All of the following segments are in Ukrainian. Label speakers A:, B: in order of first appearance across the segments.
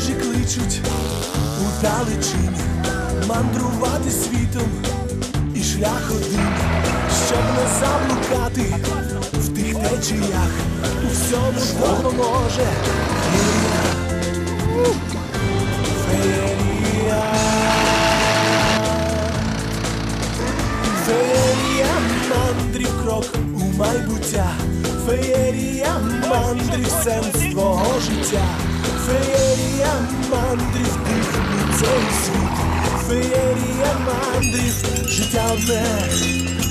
A: подорожі кличуть у далечині, мандрувати світом і шлях один, щоб не заблукати в тих течіях, у всьому допоможе віря. Феєрія. Феєрія мандрів крок у майбуття, феєрія мандрів сенс твого життя, феєрія мандрів цей світ, феєрія мандрів, життя одне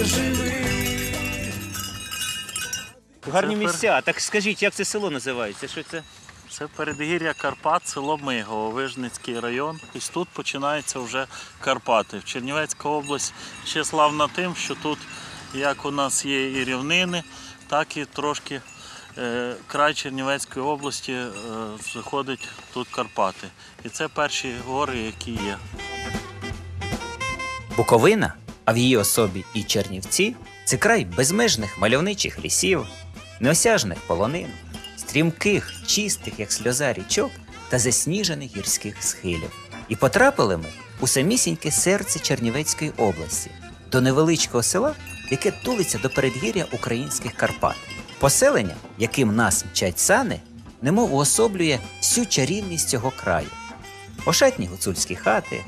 A: живи.
B: Гарні
C: Супер.
B: місця. Так скажіть, як це село називається? Що це?
C: Це передгір'я Карпат, село Мигово, Вижницький район. І тут починаються вже Карпати. Чернівецька область ще славна тим, що тут як у нас є і рівнини, так і трошки край Чернівецької області е, заходить тут Карпати. І це перші гори, які є.
D: Буковина, а в її особі і Чернівці це край безмежних мальовничих лісів, неосяжних полонин, стрімких, чистих, як сльоза річок та засніжених гірських схилів. І потрапили ми у самісіньке серце Чернівецької області, до невеличкого села, яке тулиться до передгір'я українських Карпат. Поселення, яким нас мчать сани, немов уособлює всю чарівність цього краю. Ошатні гуцульські хати,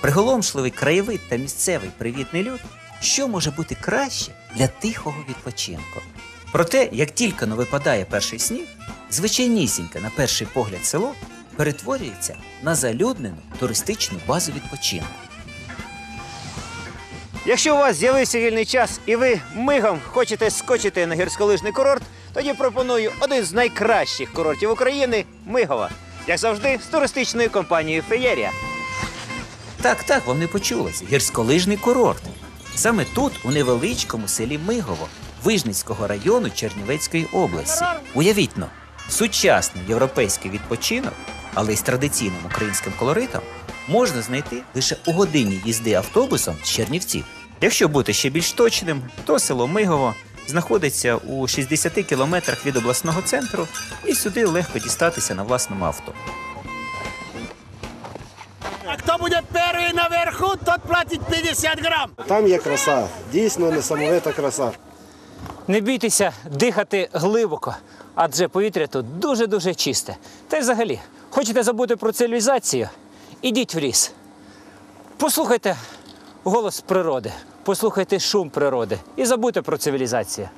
D: приголомшливий краєвид та місцевий привітний люд, що може бути краще для тихого відпочинку. Проте, як тільки но випадає перший сніг, звичайнісіньке на перший погляд село перетворюється на залюднену туристичну базу відпочинку.
B: Якщо у вас з'явився вільний час і ви мигом хочете скочити на гірськолижний курорт, тоді пропоную один з найкращих курортів України Мигова. Як завжди, з туристичною компанією Феєрія.
D: Так, так, вам не почулось. Гірськолижний курорт. Саме тут, у невеличкому селі Мигово, Вижницького району Чернівецької області. Уявіть но, сучасний європейський відпочинок, але й з традиційним українським колоритом, можна знайти лише у годині їзди автобусом з Чернівців. Якщо бути ще більш точним, то село Мигово знаходиться у 60 кілометрах від обласного центру, і сюди легко дістатися на власному авто.
E: А хто буде перший наверху, тот платить 50 грам.
F: Там є краса, дійсно несамовита краса.
G: Не бійтеся дихати глибоко, адже повітря тут дуже-дуже чисте. Та й взагалі, хочете забути про цивілізацію? Ідіть в ліс. Послухайте голос природи, послухайте шум природи і забудьте про цивілізацію.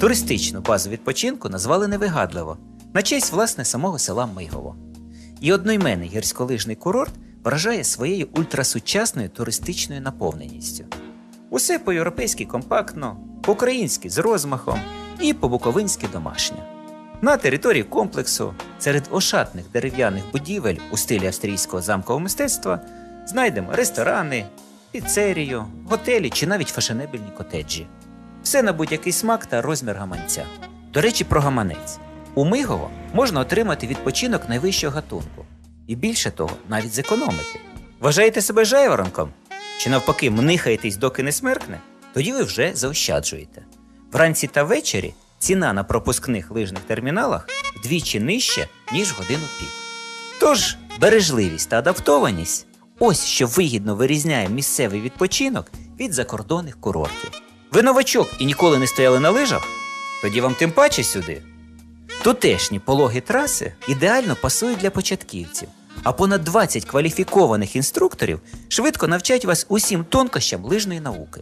D: Туристичну базу відпочинку назвали невигадливо на честь власне самого села Мигово. І одноіменний гірськолижний курорт вражає своєю ультрасучасною туристичною наповненістю. Усе по-європейськи компактно, по-українськи з розмахом і по-буковинськи домашнє. На території комплексу серед ошатних дерев'яних будівель у стилі австрійського замкового мистецтва знайдемо ресторани, піцерію, готелі чи навіть фешенебельні котеджі. Все на будь-який смак та розмір гаманця. До речі, про гаманець. У Мигово можна отримати відпочинок найвищого гатунку. І більше того, навіть зекономити. Вважаєте себе жайворонком? Чи навпаки мнихаєтесь, доки не смеркне? Тоді ви вже заощаджуєте. Вранці та ввечері ціна на пропускних лижних терміналах вдвічі нижча, ніж годину пік. Тож бережливість та адаптованість ось що вигідно вирізняє місцевий відпочинок від закордонних курортів. Ви новачок і ніколи не стояли на лижах? Тоді вам тим паче сюди. Тутешні пологі траси ідеально пасують для початківців, а понад 20 кваліфікованих інструкторів швидко навчать вас усім тонкощам лижної науки.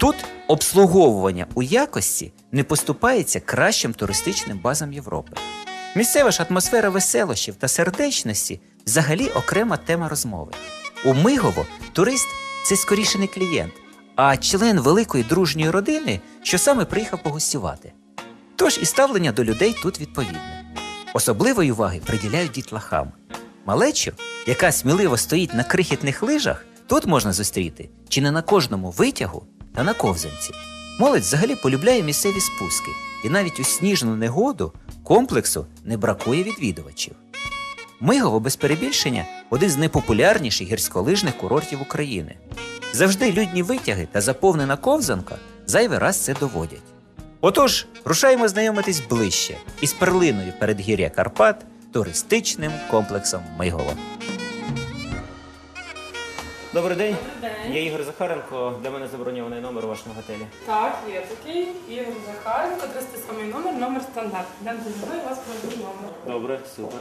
D: Тут обслуговування у якості не поступається кращим туристичним базам Європи. Місцева ж атмосфера веселощів та сердечності взагалі окрема тема розмови. У Мигово турист це скоріше не клієнт, а член великої дружньої родини, що саме приїхав погостювати. Тож і ставлення до людей тут відповідне. Особливої уваги приділяють дітлахам. Малечу, яка сміливо стоїть на крихітних лижах, тут можна зустріти чи не на кожному витягу та на ковзанці. Молодь взагалі полюбляє місцеві спуски, і навіть у сніжну негоду комплексу не бракує відвідувачів. Мигово без перебільшення один з найпопулярніших гірськолижних курортів України. Завжди людні витяги та заповнена ковзанка зайвий раз це доводять. Отож, рушаємо знайомитись ближче із перлиною передгір'я Карпат туристичним комплексом Мигово.
G: Добрий день. Я Ігор Захаренко. Для мене заброньований номер у вашому готелі.
H: Так, є такий. Ігор Захаренко, 307 номер, номер стандарт. Йдемте зі мною, вас проведу номер.
G: Добре, супер.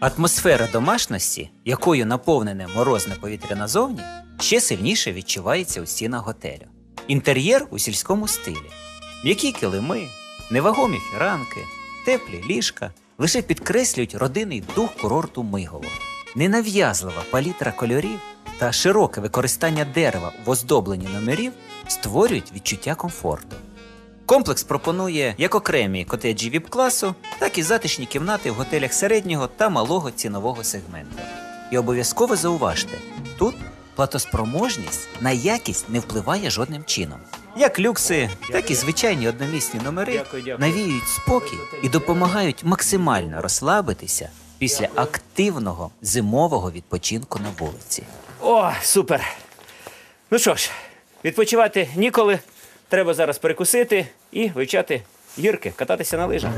D: Атмосфера домашності, якою наповнене морозне повітря назовні, ще сильніше відчувається у стінах готелю. Інтер'єр у сільському стилі. М'які килими, невагомі фіранки, теплі ліжка лише підкреслюють родинний дух курорту Мигово. Ненав'язлива палітра кольорів та широке використання дерева в оздобленні номерів створюють відчуття комфорту. Комплекс пропонує як окремі котеджі віп-класу, так і затишні кімнати в готелях середнього та малого цінового сегменту. І обов'язково зауважте, тут платоспроможність на якість не впливає жодним чином. Як люкси, так і звичайні одномісні номери навіюють спокій і допомагають максимально розслабитися після активного зимового відпочинку на вулиці.
G: О, супер. Ну що ж, відпочивати ніколи. Треба зараз перекусити і вивчати гірки, кататися на лижах.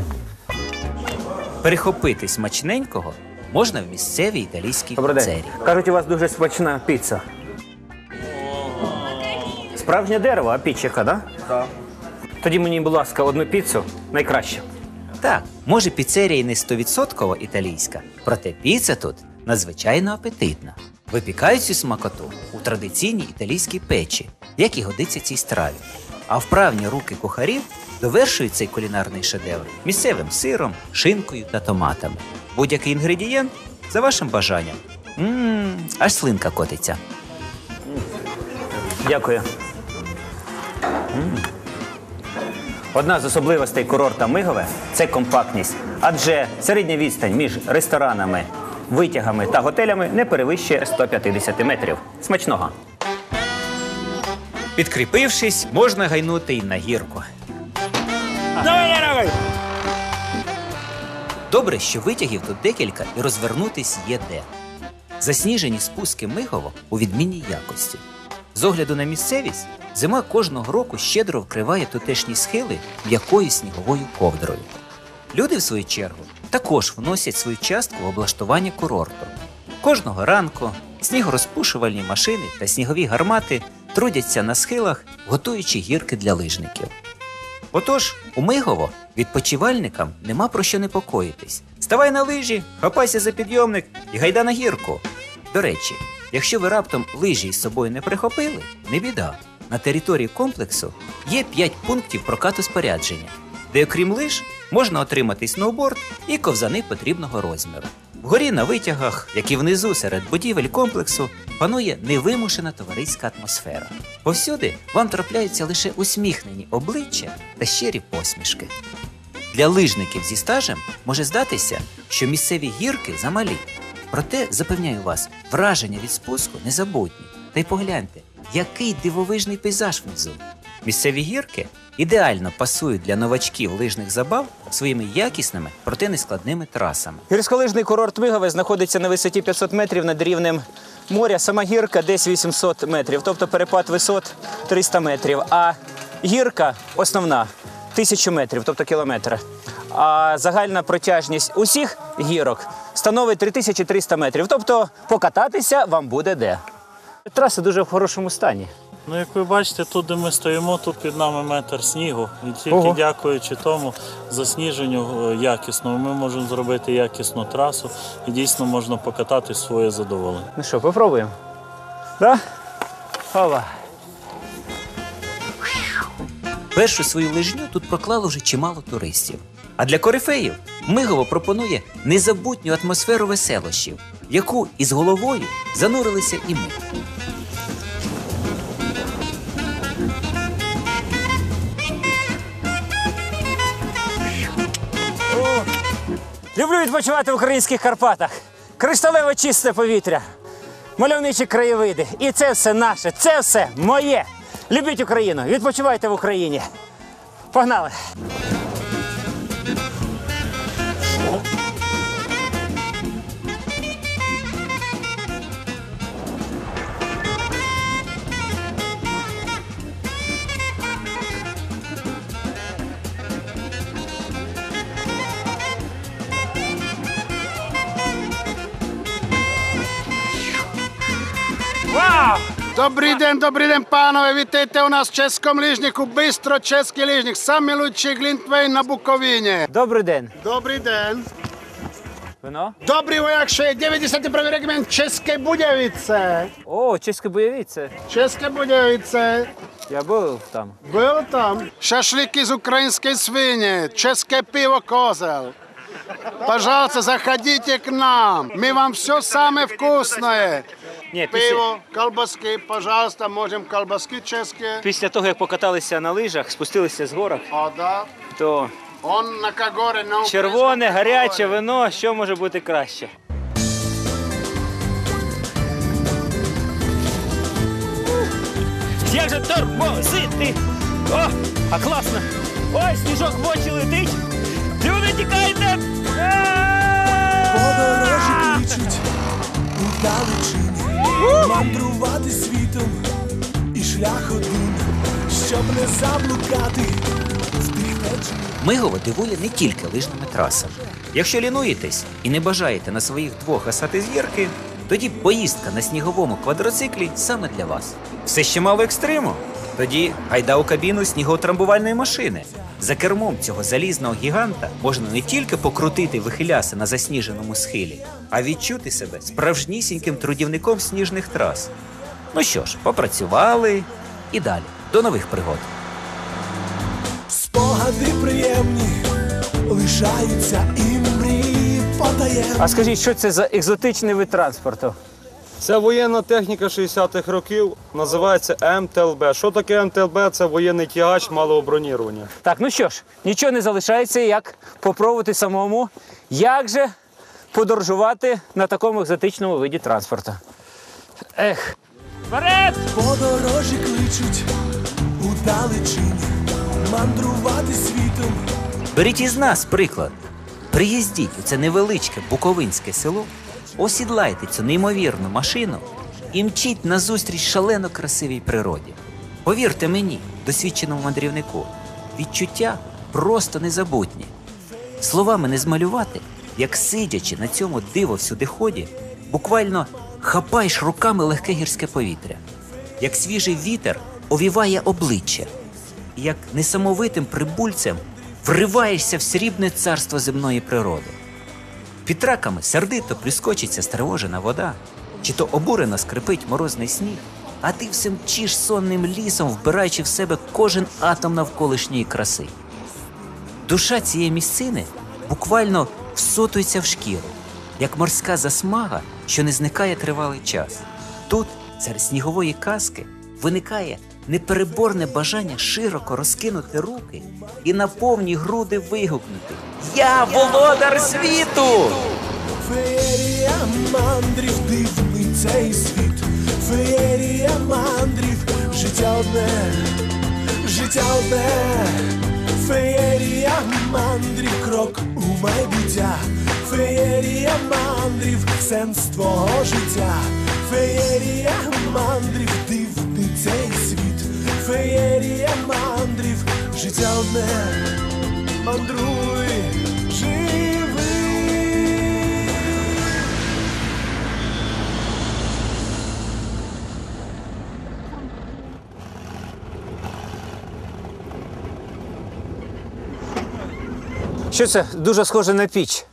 D: Перехопити смачненького можна в місцевій італійській піцерії.
G: Кажуть, у вас дуже смачна піца. Справжнє дерево, а піч яка, да? Так. Тоді мені, будь ласка, одну піцу найкраще.
D: Так, може піцерія і не 100% італійська, проте піца тут надзвичайно апетитна. Випікають цю смакоту у традиційній італійській печі, як і годиться цій страві. А вправні руки кухарів довершують цей кулінарний шедевр місцевим сиром, шинкою та томатами. Будь-який інгредієнт за вашим бажанням. Мм, аж слинка котиться.
G: Дякую. М. Одна з особливостей курорта Мигове це компактність, адже середня відстань між ресторанами, витягами та готелями не перевищує 150 метрів. Смачного!
D: Підкріпившись, можна гайнути й на гірку.
I: Давай, давай!
D: Добре, що витягів тут декілька і розвернутись є де. Засніжені спуски Мигово у відмінній якості. З огляду на місцевість, зима кожного року щедро вкриває тутешні схили м'якою сніговою ковдрою. Люди, в свою чергу, також вносять свою частку в облаштування курорту. Кожного ранку снігорозпушувальні машини та снігові гармати трудяться на схилах, готуючи гірки для лижників. Отож, у Мигово відпочивальникам нема про що непокоїтись. Ставай на лижі, хапайся за підйомник і гайда на гірку. До речі, якщо ви раптом лижі із собою не прихопили, не біда. На території комплексу є 5 пунктів прокату спорядження, де, окрім лиж, можна отримати сноуборд і ковзани потрібного розміру. Вгорі на витягах, як і внизу серед будівель комплексу, панує невимушена товариська атмосфера. Повсюди вам трапляються лише усміхнені обличчя та щирі посмішки. Для лижників зі стажем може здатися, що місцеві гірки замалі. Проте, запевняю вас, враження від спуску незабутні. Та й погляньте, який дивовижний пейзаж внизу. Місцеві гірки ідеально пасують для новачків лижних забав своїми якісними, проте нескладними трасами.
G: Гірськолижний курорт Мигове знаходиться на висоті 500 метрів над рівнем моря. Сама гірка десь 800 метрів, тобто перепад висот 300 метрів. А гірка основна 1000 метрів, тобто кілометр. А загальна протяжність усіх гірок становить 3300 метрів. Тобто покататися вам буде де. Траса дуже в хорошому стані.
C: Ну, як ви бачите, тут, де ми стоїмо, тут під нами метр снігу. І тільки
G: Ого.
C: дякуючи тому засніженню е, якісному, ми можемо зробити якісну трасу і дійсно можна покатати своє задоволення.
G: Ну що, попробуємо? Да? Ова.
D: Першу свою лижню тут проклало вже чимало туристів. А для корифеїв Мигово пропонує незабутню атмосферу веселощів, яку із головою занурилися і ми.
G: Люблю відпочивати в українських Карпатах. Кришталево чисте повітря, мальовничі краєвиди. І це все наше, це все моє. Любіть Україну, відпочивайте в Україні. Погнали!
E: Добрий день, добрий день, панове. Вітайте у нас в чеському лижнику. Бистро чеський лижник. Самий лучший глінтвейн на Буковині.
G: Добрий день.
E: Добрий день.
G: Вино?
E: Добрий вояк, ще 91 регімент Чеської Будявице.
G: О, чеська бойовіце.
E: Чеська Будявице.
G: Я був там.
E: Был там. Шашлыки из украинской свиньи, чешское пиво «Козел». Пожалуйста, заходите к нам. Мы вам все самое вкусное.
G: Ні, після,
E: Пиво, колбаски, пожалуйста, можем колбаски чешские.
G: після того, як покаталися на лижах, спустилися з горок,
E: О, да.
G: то
E: Он на Кагоре, на
G: червоне,
E: украинском
G: гаряче
E: Кагоре.
G: вино, що може бути краще? Як же тормозити? О, а класно! Ой, сніжок в очі летить! Люди, тікайте!
A: Подорожі кличуть далечині мандрувати світом і шлях один, щоб не заблукати.
D: Мигово дивує не тільки лижними трасами. Якщо лінуєтесь і не бажаєте на своїх двох гасати з тоді поїздка на сніговому квадроциклі саме для вас. Все ще мало екстриму? Тоді гайда у кабіну сніготрамбувальної машини. За кермом цього залізного гіганта можна не тільки покрутити вихиляси на засніженому схилі, а відчути себе справжнісіньким трудівником сніжних трас. Ну що ж, попрацювали і далі. До нових пригод.
A: Спогади приємні лишаються і мрії потаємні.
G: А скажіть, що це за екзотичний вид транспорту?
J: Це воєнна техніка 60-х років, називається МТЛБ. Що таке МТЛБ? Це воєнний тягач малого бронірування.
G: Так, ну що ж, нічого не залишається, як попробувати самому, як же подорожувати на такому екзотичному виді транспорту. Ех. Вперед!
A: Подорожі кличуть у далечині мандрувати світом.
D: Беріть із нас приклад. Приїздіть у це невеличке буковинське село, осідлайте цю неймовірну машину і мчіть назустріч шалено красивій природі. Повірте мені, досвідченому мандрівнику, відчуття просто незабутні. Словами не змалювати, як сидячи на цьому диво всюдиході, буквально хапаєш руками легке гірське повітря, як свіжий вітер овіває обличчя, як несамовитим прибульцем вриваєшся в срібне царство земної природи. Під траками сердито плюскочиться стривожена вода, чи то обурено скрипить морозний сніг, а ти все мчиш сонним лісом, вбираючи в себе кожен атом навколишньої краси. Душа цієї місцини буквально всотується в шкіру, як морська засмага, що не зникає тривалий час. Тут, серед снігової казки, виникає непереборне бажання широко розкинути руки і на повні груди вигукнути Я володар світу!
A: Феєрія мандрів, дивний цей світ. Феєрія мандрів, життя одне, життя одне. Феєрія мандрів, крок у майбуття. Феєрія мандрів, сенс твого життя. Феєрія мандрів, дивний цей світ. Феєрія мандрів, життя одне. Мандруй, живи.
G: Що це дуже схоже на піч?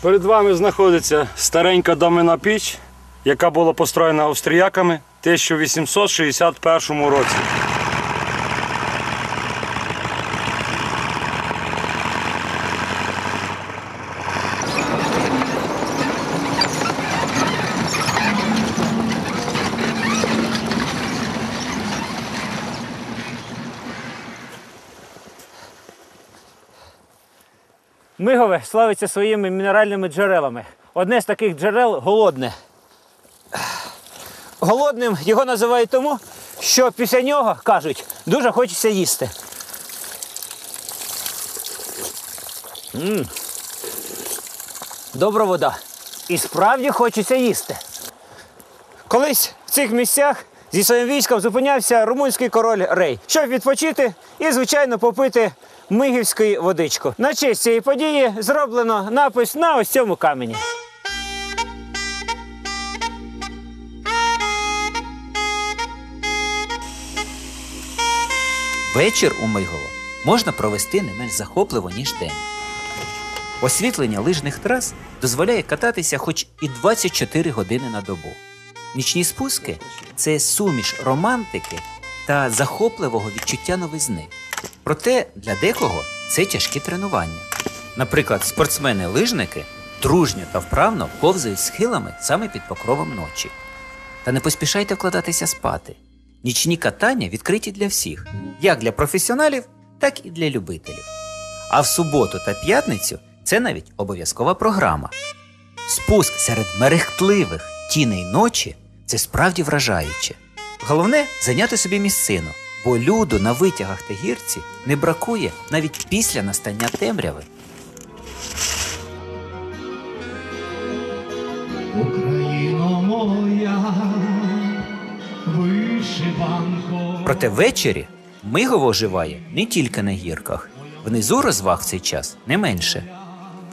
J: Перед вами знаходиться старенька домина піч, яка була построєна австріяками 1861 році.
G: Мигове славиться своїми мінеральними джерелами. Одне з таких джерел голодне. Голодним його називають тому, що після нього, кажуть, дуже хочеться їсти. м Добра вода. І справді хочеться їсти. Колись в цих місцях зі своїм військом зупинявся румунський король Рей, щоб відпочити і, звичайно, попити мигівської водичку. На честь цієї події зроблено напис на ось цьому камені.
D: Вечір у Мигово можна провести не менш захопливо, ніж день. Освітлення лижних трас дозволяє кататися хоч і 24 години на добу. Нічні спуски це суміш романтики та захопливого відчуття новизни. Проте для декого це тяжкі тренування. Наприклад, спортсмени-лижники дружньо та вправно ковзають схилами саме під покровом ночі. Та не поспішайте вкладатися спати. Нічні катання відкриті для всіх, як для професіоналів, так і для любителів. А в суботу та п'ятницю це навіть обов'язкова програма. Спуск серед мерехтливих тіней ночі це справді вражаюче. Головне зайняти собі місцину, бо люду на витягах та гірці не бракує навіть після настання темряви. Проте ввечері Мигово оживає не тільки на гірках. Внизу розваг в цей час не менше.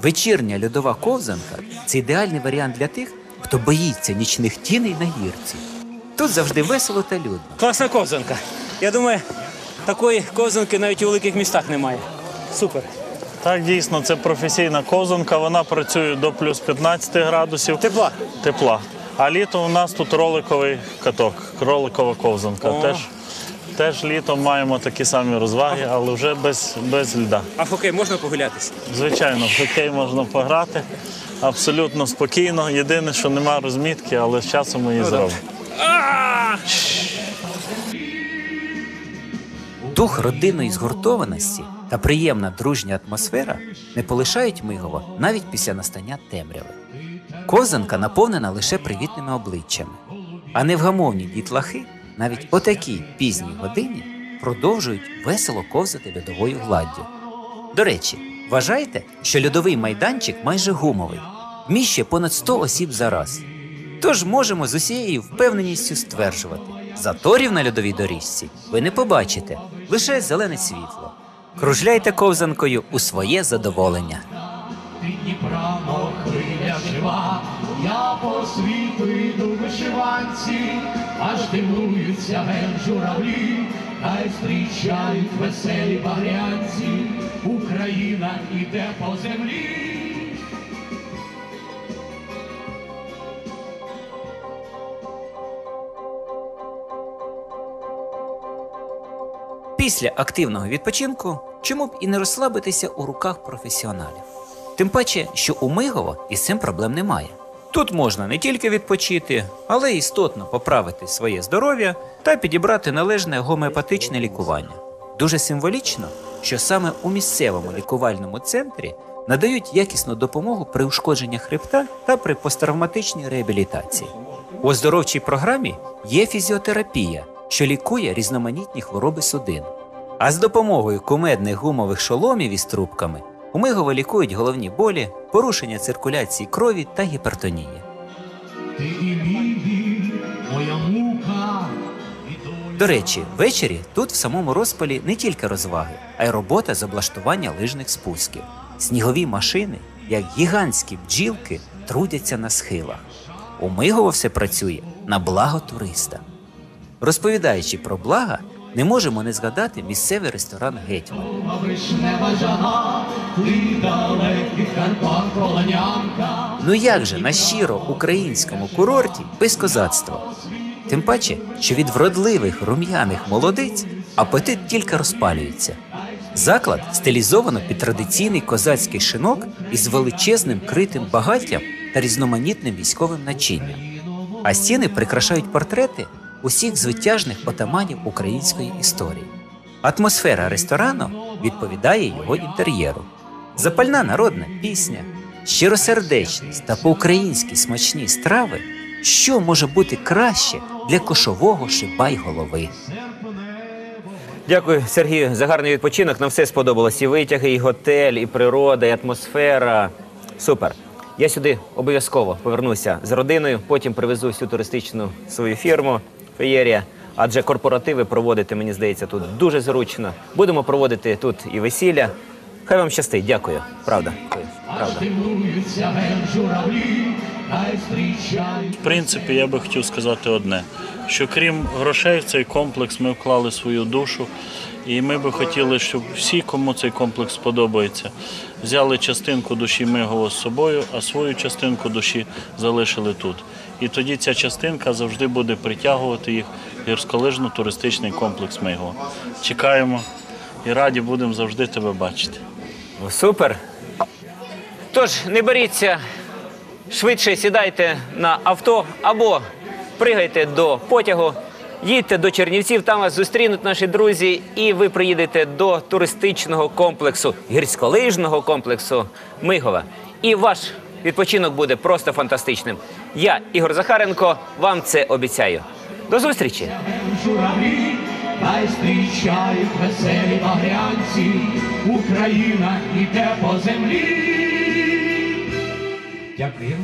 D: Вечірня льодова ковзанка це ідеальний варіант для тих, хто боїться нічних тіней на гірці. Тут завжди весело та людно.
G: Класна ковзанка. Я думаю, такої ковзанки навіть у великих містах немає. Супер.
C: Так, дійсно, це професійна ковзанка. Вона працює до плюс 15 градусів
G: Тепла.
C: тепла. А літом у нас тут роликовий каток, роликова ковзанка.
G: О.
C: Теж, теж літом маємо такі самі розваги, але вже без, без льда.
G: А в хокей можна погулятися?
C: Звичайно, в хокей можна пограти абсолютно спокійно. Єдине, що нема розмітки, але з часом ми її зробимо.
D: Дух родинної згуртованості та приємна дружня атмосфера не полишають Мигова навіть після настання темряви. Ковзанка наповнена лише привітними обличчями, а невгамовні дітлахи навіть о такій пізній годині продовжують весело ковзати льодовою гладдю. До речі, вважайте, що льодовий майданчик майже гумовий, вміщує понад 100 осіб за раз. Тож можемо з усією впевненістю стверджувати: заторів на льодовій доріжці ви не побачите, лише зелене світло. Кружляйте ковзанкою у своє задоволення.
A: Жива, я по світу йду вишиванці, аж дивуються ген журавлі, хай зустрічають веселі багрянці, Україна іде по землі.
D: Після активного відпочинку чому б і не розслабитися у руках професіоналів. Тим паче, що у Мигова із цим проблем немає. Тут можна не тільки відпочити, але й істотно поправити своє здоров'я та підібрати належне гомеопатичне лікування. Дуже символічно, що саме у місцевому лікувальному центрі надають якісну допомогу при ушкодженні хребта та при посттравматичній реабілітації. У оздоровчій програмі є фізіотерапія, що лікує різноманітні хвороби судин. А з допомогою кумедних гумових шоломів із трубками у Мигово лікують головні болі, порушення циркуляції крові та гіпертонії.
A: Ти і мій моя мука, і доля.
D: До речі, ввечері тут в самому розпалі не тільки розваги, а й робота з облаштування лижних спусків. Снігові машини, як гігантські бджілки, трудяться на схилах. У Мигово все працює на благо туриста. Розповідаючи про блага, не можемо не згадати місцевий ресторан Гетьман. Ну як же на щиро українському курорті без козацтва? Тим паче, що від вродливих рум'яних молодиць апетит тільки розпалюється. Заклад стилізовано під традиційний козацький шинок із величезним критим багаттям та різноманітним військовим начинням. А стіни прикрашають портрети усіх звитяжних отаманів української історії. Атмосфера ресторану відповідає його інтер'єру. Запальна народна пісня, щиросердечність та по-українськи смачні страви. Що може бути краще для кошового шибай голови?
B: Дякую, Сергію, за гарний відпочинок. Нам все сподобалось. І витяги, і готель, і природа, і атмосфера. Супер. Я сюди обов'язково повернуся з родиною, потім привезу всю туристичну свою фірму Феєрія. Адже корпоративи проводити, мені здається, тут дуже зручно. Будемо проводити тут і весілля. Хай вам щастить, дякую. Правда. Правда.
C: В принципі, я би хотів сказати одне: що крім грошей в цей комплекс ми вклали свою душу І ми би хотіли, щоб всі, кому цей комплекс подобається, взяли частинку душі Мигова з собою, а свою частинку душі залишили тут. І тоді ця частинка завжди буде притягувати їх гірськолижно-туристичний комплекс Мигова. Чекаємо і раді будемо завжди тебе бачити.
G: Супер. Тож, не боріться, швидше сідайте на авто або пригайте до потягу, їдьте до Чернівців, там вас зустрінуть наші друзі, і ви приїдете до туристичного комплексу, гірськолижного комплексу Мигова. І ваш відпочинок буде просто фантастичним. Я, Ігор Захаренко, вам це обіцяю. До зустрічі!
B: журавлі, та й зустрічають веселі багрянці, Україна йде по землі. Дякую.